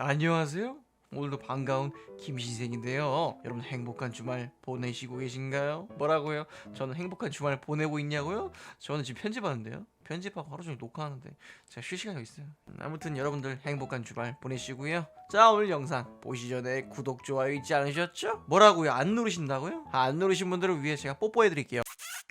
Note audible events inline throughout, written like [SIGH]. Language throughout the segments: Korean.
안녕하세요. 오늘도 반가운 김신생인데요. 여러분 행복한 주말 보내시고 계신가요? 뭐라고요? 저는 행복한 주말 보내고 있냐고요? 저는 지금 편집하는데요. 편집하고 하루 종일 녹화하는데 제가 쉴 시간이 있어요. 음, 아무튼 여러분들 행복한 주말 보내시고요. 자 오늘 영상 보시기 전에 구독 좋아요 잊지 않으셨죠? 뭐라고요? 안 누르신다고요? 아, 안 누르신 분들을 위해 제가 뽀뽀해드릴게요.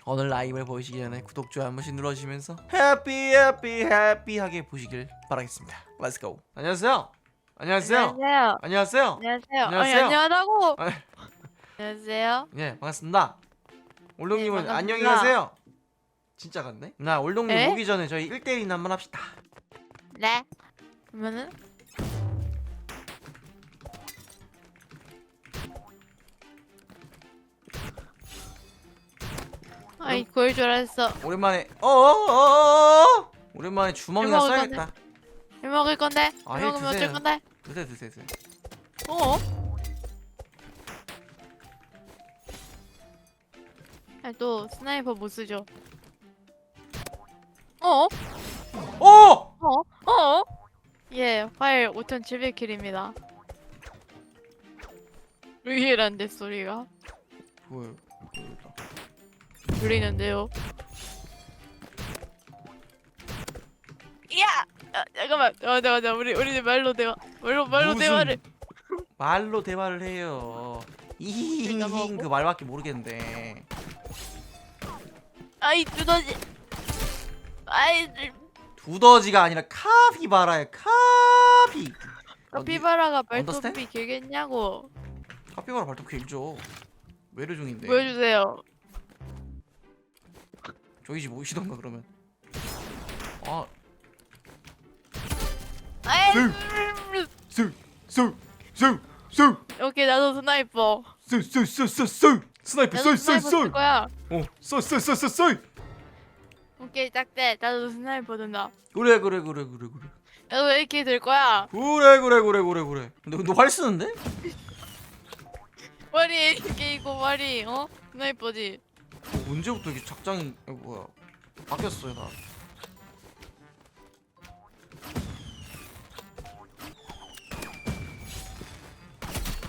오늘 라이브를 보시기 전에 구독 좋아요 한 번씩 눌러주시면서 해피 해피 해피하게 보시길 바라겠습니다. Let's. 안녕하세요. 안녕하세요. 안녕하세요. 안녕하세요. 안녕하세요. 안녕하세요. 안녕하다고. 아니. 안녕하세요. 예, 반갑습니다. 올동님은 네, 안녕히 반갑습니다. 가세요. 진짜 같네. 나 올동님 에? 오기 전에 저희 1대1 한번 합시다. 네. 그러면은 아이 그럴 줄 알았어. 오랜만에 어어어어 오랜만에 주먹이나 술 먹을 써야겠다. 해 먹을 건데? 아, 해해 먹으면 드세요. 어쩔 건데? 드세요, 드세요, 드세요. 어? 아, 또 스나이퍼 못 쓰죠. 어? 오! 어? 어? 예, 파일 5,700킬입니다. 유일한데 소리가 뭐예요? 들리는데요. 잠깐만. 어, 잠깐만. 잠깐만. 우리 우리 말로 대화. 말로 말로 무슨 대화를. 말로 대화를 해요. 이히히히히 뭐고? 그 말밖에 모르겠는데. 아이 두더지. 아이 두더지가 아니라 카피바라야 카피. 카피바라가 언더스탠드? 발톱이 길겠냐고 카피바라 발톱 길죠. 외래 중인데. 보여주세요. 저희 집 오시던가 그러면. 아이 수, 수, 수, 수, 오케이 나도 스나이퍼. 수. 스나이퍼, 나도 쏘, 쏘, 스나이퍼 쓸 쏘. 거야. 어, 쏘, 쏘, 쏘, 쏘, 쏘. 오케이 딱대. 나도 스나이퍼 든다. 그래, 그래, 그래, 그래, 그래. 나도 AK 들 거야. 그래, 그래, 그래, 그래, 그래. 근데 너활 쓰는데? [LAUGHS] 머리 AK고 머리 어 스나이퍼지. 어, 언제부터 이게 작장이 어, 뭐야? 바뀌었어요, 나.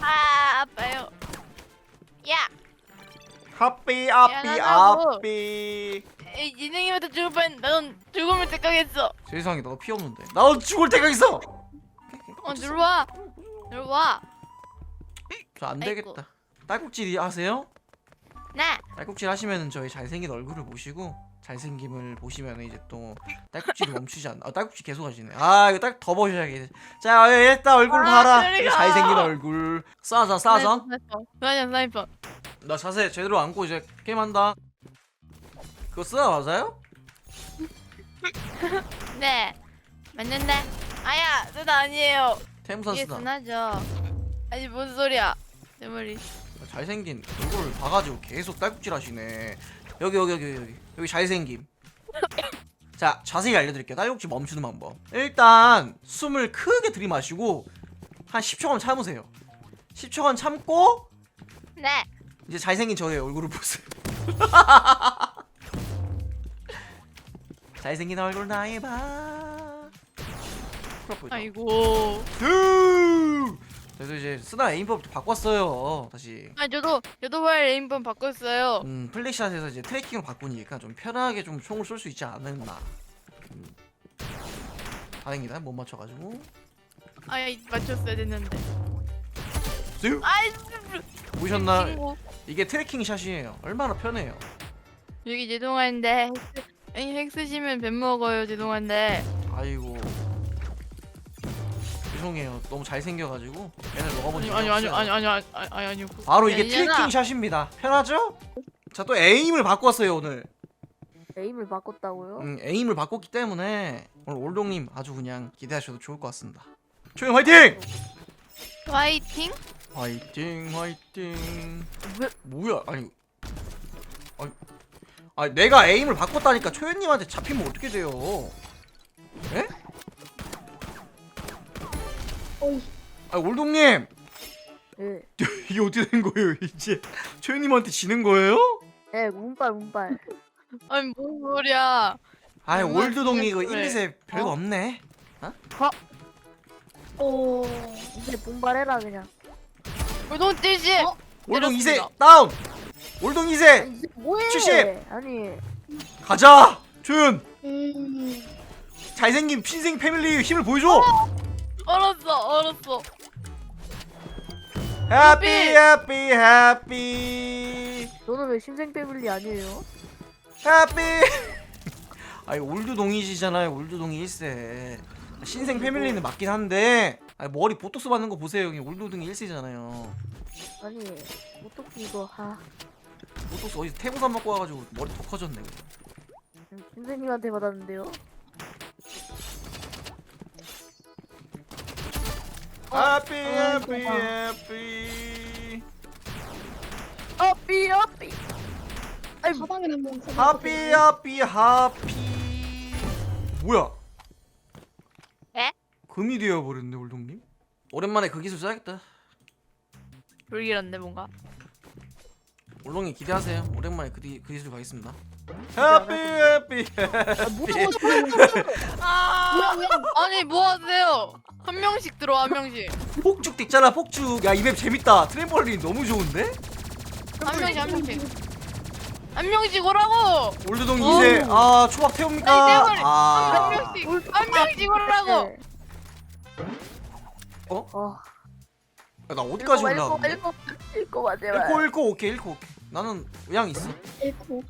아 아파요. 야. 하삐, 아삐, 미안하다고. 아삐. 이 진행이부터 죽을 뻔. 나는 죽음을 택하겠어. 세상에 나도 피 없는데. 나도 죽을 있어. 어 들어와. 들어와. 저 안 아이고. 되겠다. 딸꾹질 아세요? 네. 딸꾹질 하시면은 저희 잘생긴 얼굴을 보시고 잘생김을 보시면 이제 또 딸꾹질이 멈추지 않나. 아, 딸꾹질 계속 하시네. 아 이거 딱더 보셔야겠네. 자 일단 얼굴 아, 봐라. 저리가. 잘생긴 얼굴. 싸서. 스나이퍼. 스나이퍼. 스나이퍼. 나 자세 제대로 앉고 이제 게임한다. 그거 쓰나 맞아요? [LAUGHS] 네. 맞는데. 아야, 쓰나 아니에요. 태무산 이게 쓰나. 쓰나죠. 아니 뭔 소리야? 내 머리. 잘생긴 얼굴을 봐가지고 계속 딸꾹질 하시네. 여기 여기 여기 여기 여기 잘생김. 자 자세히 알려드릴게요. 딸꾹질 멈추는 방법. 일단 숨을 크게 들이마시고 한 10초간 참으세요. 10초간 참고 네. 이제 잘생긴 저의 얼굴을 보세요. [LAUGHS] 잘생긴 얼굴 나의 봐. 아이고. 두! 그래서 이제 쓰나 에임법 바꿨어요. 다시. 아 저도 저도 발 에임번 바꿨어요. 음 플래시샷에서 이제 트래킹을 바꾸니까 좀 편하게 좀 총을 쏠 수 있지 않았나. 음. 다행이다 못 맞춰가지고. 아 이 맞췄어야 됐는데. 쓱! 아이 보셨나? 친구. 이게 트래킹 샷이에요. 얼마나 편해요. 여기 죄송한데 핵, 아니 핵 쓰시면 뱀 먹어요 죄송한데. 아이고. 죄송해요. 너무 잘생겨가지고 얘를 먹어본 아니 적이 아니 아니 없어요. 아니 아니 아니 아니 아니 아니. 바로 이게. 트래킹 샷입니다. 편하죠? 자 또 에임을 바꿨어요 오늘. 에임을 바꿨다고요? 음, 에임을 바꿨기 때문에 오늘 올동님 아주 그냥 기대하셔도 좋을 것 같습니다. 초영 화이팅! 화이팅? 화이팅 화이팅. 왜? 뭐야? 아니, 아니, 아니 내가 에임을 바꿨다니까 초연님한테 잡히면 어떻게 돼요? 예? 어이. 아 올동님 예. [LAUGHS] 이게 어떻게 된 거예요 이제 초연님한테 지는 거예요? 예, 운빨 운빨. 아니 뭔 소리야? 아이 얼마나 올드동이 이거 그래. 1, 2세 별거 어? 없네. 오. 이제 분발해라 그냥. 찌지. 어? 올동 2세 때렸습니다. 다운 올동 2세 아니, 이제 뭐해? 70. 아니 가자 조윤 음. 잘생긴 핀생 패밀리 힘을 보여줘 얼었어 얼었어. 해피 해피 해피 너는 왜 신생 패밀리 아니에요? 해피 [LAUGHS] 아니 올드 동이시잖아요. 올드 동이 1세. 신생 패밀리는 맞긴 한데. 아니 머리 보톡스 받는 거 보세요. 여기 올드 동이 1세잖아요. 아니 어떻게 이거 아 보톡스 어디서 태고산 먹고 와가지고 머리 더 커졌네. 신생님한테 받았는데요. 아, 해피 좋아. 해피 어삐 어삐. 아이 사방을 한번 하피 하피 하피 뭐야 에? 금이 되어버렸네 올동님 오랜만에 그 기술 써야겠다 불길한데 뭔가. 올동이 기대하세요 오랜만에 그, 디, 그 기술 가겠습니다 해피 해피 아 아니 뭐 하세요? 한 명씩 들어와 한 명씩. 폭죽 있잖아 폭죽 야 이 맵 재밌다 트램펄린 너무 좋은데 한 명씩 한 명씩. 한 명씩 오라고. 올드동 어. 2세 아 초밥 아니, 태웁니까 대머리. 한 아 명씩 한 명씩 오라고. 어? 어. 야, 나 어디까지 올라가 읽어봐 읽어봐 제발. 1코 1코 오케이 1코 오케이 나는 의향 있어 잃고.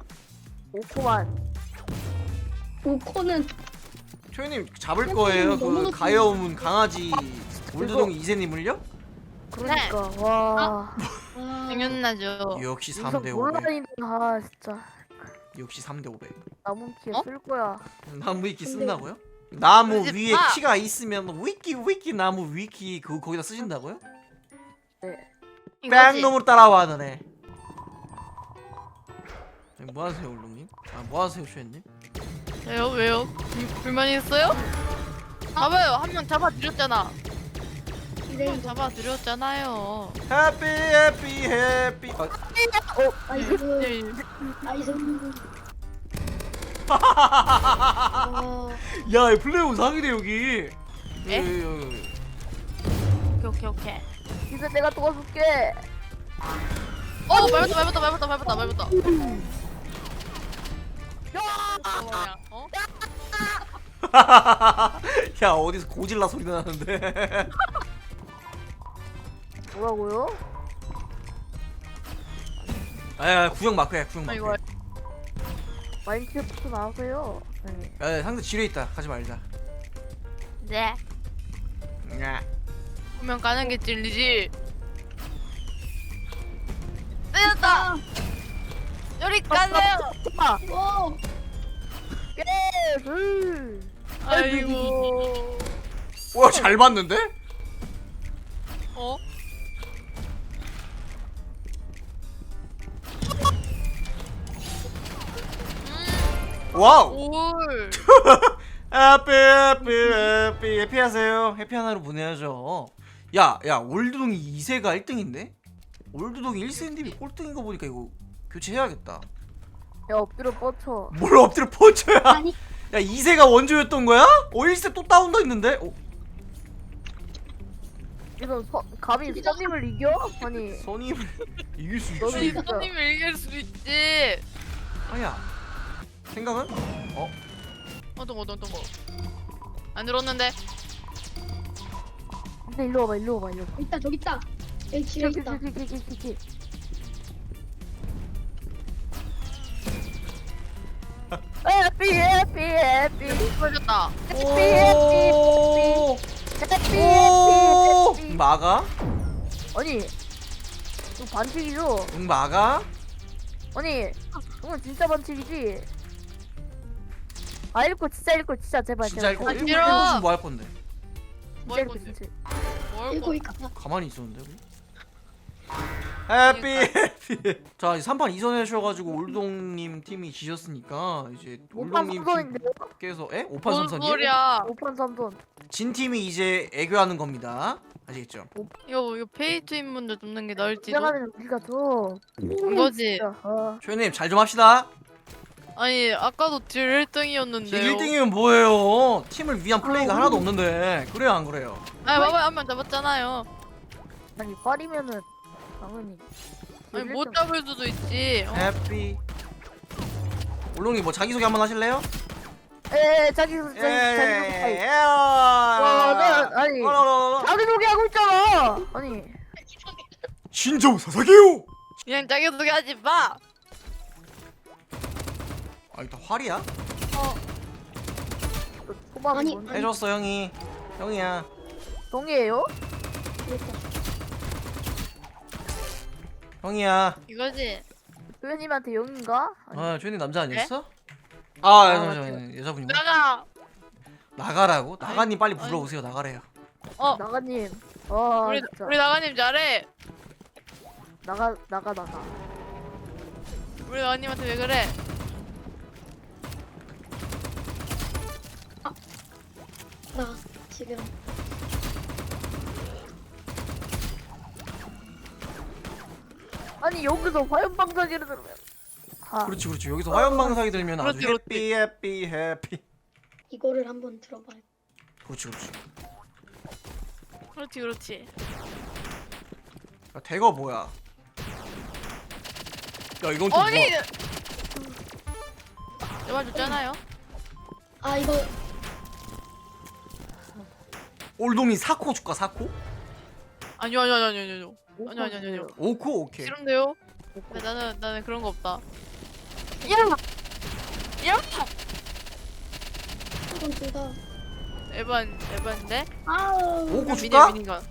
5코만. 오코는 초연님 잡을 거예요 그 가여운 강아지 올드동 2세님을요? 그러니까 와. 아, 당연하죠. 역시 우선 3대 500 논란이 아 진짜 역시 3대 500 나무 키에 어? 쓸 거야. 나무 위키 근데- 쓴다고요? 나무 위에 마. 키가 있으면 위키 위키 나무 위키 그거 거기다 쓰신다고요? 네. 이거지. 뺑놈으로 따라와 너네 뭐 하세요 울릉님? 아 뭐 하세요 슈엔님? 왜요 왜요? 불, 불만 있어요? 잡아요 한 명 잡아드렸잖아. 이래 한명 이거. 잡아드렸잖아요. 해피 해피 해피 아, 나이스. 네. 나이스. 어, 야 플레이온 상이네 여기 에? 여기, 여기, 여기. 오케이 오케이 오케이. 이제 내가 도와줄게. 어 밟았다 밟았다 밟았다 밟았다 밟았다. 어, 뭐야, [LAUGHS] 어? 야 어디서 고질라 소리 나는데 [LAUGHS] 뭐라고요? 아야 구형 마크야 구형 아, 마크 이거 마인크래프트 나오세요. 네. 야 상대 지뢰 있다 가지 말자 네. 야. 보면 가는 게 진리지. 때렸다. 여기 가세요. 아, 와. 예, 음. 아이고. 와잘 봤는데? 어? 와우 [LAUGHS] 올. 해피 해피 해피 해피하세요 해피 하나로 보내야죠 야야 올드동이 2세가 1등인데? 올드동이 1세인데 꼴등인 거 보니까 이거 교체해야겠다 야 엎드려 뻗쳐. 뭘 엎드려 뻗쳐야 아니 야 2세가 원조였던 거야? 어 1세 또 다운돼 있는데? 어, 이건 서, 감히 선임을 이겨? 아니 [LAUGHS] 선임을 이길 수 있지 이겨. 손님을 이길 수도 있지. 아야 생각은? 어? 어떤 거 어떤 거. 안 들었는데. 근데 일로 와봐 일로 와봐 일로 와봐. 있다 저기 있다. 여기 지뢰 있다. 키키키키키 오! 오! 해피 막아? 아니 이거 반칙이죠? 응 막아? 아니 이건 진짜 반칙이지 아 읽고 진짜 읽고 진짜 제발 진짜 제발 이거 아, 일곱 싫어. 일곱은 뭐할 건데? 뭐 진짜 할 읽고? 진짜 뭘 읽고 거? 있다. 가만히 있었는데 우리? 해피 해피 자 이제 3판 2선 해주셔가지고 올동님 팀이 지셨으니까 이제 5판 올동님 3선인데 팀께서 에? 5판 뭔 3선이요? 소리야? 5판 3선 진 팀이 이제 애교하는 겁니다 아시겠죠? 이거 이거 페이투 인문도 줍는 게 나을지도. 시작하면 우리가 줘 이거지. 아 초연님 잘 좀 합시다 아니 아까도 딜제 1등이었는데요 1등이면 뭐예요? 팀을 위한 플레이가 하나도 없는데 그래요 안 그래요? 아니 봐봐 한명 잡았잖아요 아니 팔이면은 당연히. 아니 못 잡을 수도 있지 어? 해피 울롱이 뭐 자기소개 한번 하실래요? 에 자기 자기 자기 예. 자기. 와, 나 아니 어라라라. 자기 소개하고 있잖아. 아니 신조 사사게요. 그냥 자기 소개 하지 마 아 이거 다 활이야? 그 초밥이 아니, 뭔 해줬어 형이. 형이야. 동이에요? 그랬다. 형이야. 이거지 도현님한테 영인가? 아니, 아 주인님 남자 네? 아니었어? 아, 아, 잠시만 여자분이 고. 나가 나가라고? 나가님 빨리. 불러오세요. 나가래요. 어 나가님. 와 우리 진짜 우리 나가님 잘해 나가 나가 나가. 우리 나가님한테 왜 그래 나 지금 아니 여기서 화염 방사기를 들으면. 아 그렇지 그렇지. 여기서 화염 방사기 들면 아주 그렇지, 해피 해피 해피. 이거를 한번 들어봐요. 그렇지 그렇지. 그렇지 그렇지 야, 대거 뭐야? 야 이건 또 아니 뭐야? 내가 줬잖아요 아 이거 올돔이 사코 줄까 사코? 아니요 아니요 아니요 아니요 아니요, 아니요, 아니요. 오코 오케이. 싫은데요 근데 나는 나는 그런 거 없다 야! 야! 이건 둘다 에반 에반데 아우 오코 줄까? 미니건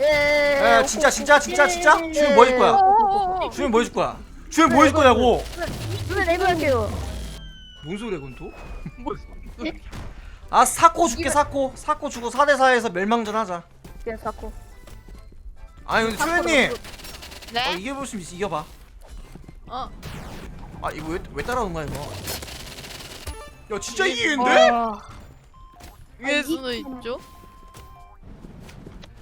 예. 야 진짜 진짜 진짜 진짜? 예. 주인 뭐 해줄 거야? 어, 주인 뭐 해줄 거야? 주인 뭐 해줄 거냐고? 눈에 내밀게요. 뭔 소리야 그건 또? [LAUGHS] 아 사코 줄게 사코 사코 주고 4대4에서 멸망전 하자 그냥 쌓고. 아니 근데 초연님 어, 네? 이겨볼 수 있어 이겨봐 어 아 이거 왜, 왜 따라오는 거야 이거 야 진짜 이기겠는데? 와. 위에 이- 수는 있죠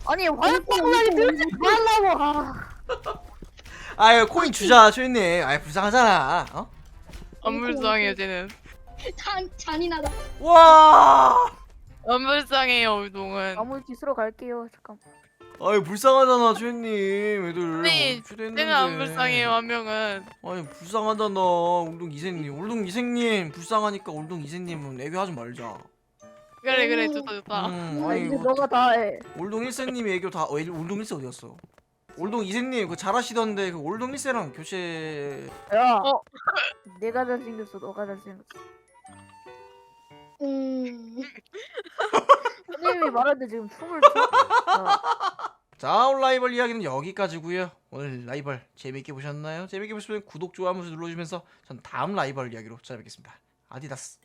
아니 방사기 들지 말라고. 아. 아유 코인 주자 초연님 아이 불쌍하잖아 어? 안 불쌍해요 쟤는 잔 잔인하다. 와 안 불쌍해요 울동은 아무 짓으로 갈게요. 잠깐. 아유 불쌍하잖아 초연님 애들 네, 쟤는 안 불쌍해요 한 명은 아니 불쌍하잖아 울동 이세님 울동 이세님 불쌍하니까 울동 이세님은 애교 하지 말자 그래 그래 좋다 좋다 음 아, 아니 이제 이거 너가 다 해. 올동 1세님이 애교 다 어, 올동 1세 어디갔어? 올동 2세님 그 잘하시던데 그 올동 1세랑 교체 야. 어. 내가 잘생겼어. 너가 잘생겼어. 음. 선생님이 말하는데 지금 춤을 춰. 어. [LAUGHS] 자 오늘 라이벌 이야기는 여기까지고요 오늘 라이벌 재밌게 보셨나요? 재밌게 보시면 구독 좋아요 한 번씩 눌러주면서 전 다음 라이벌 이야기로 찾아뵙겠습니다 아디다스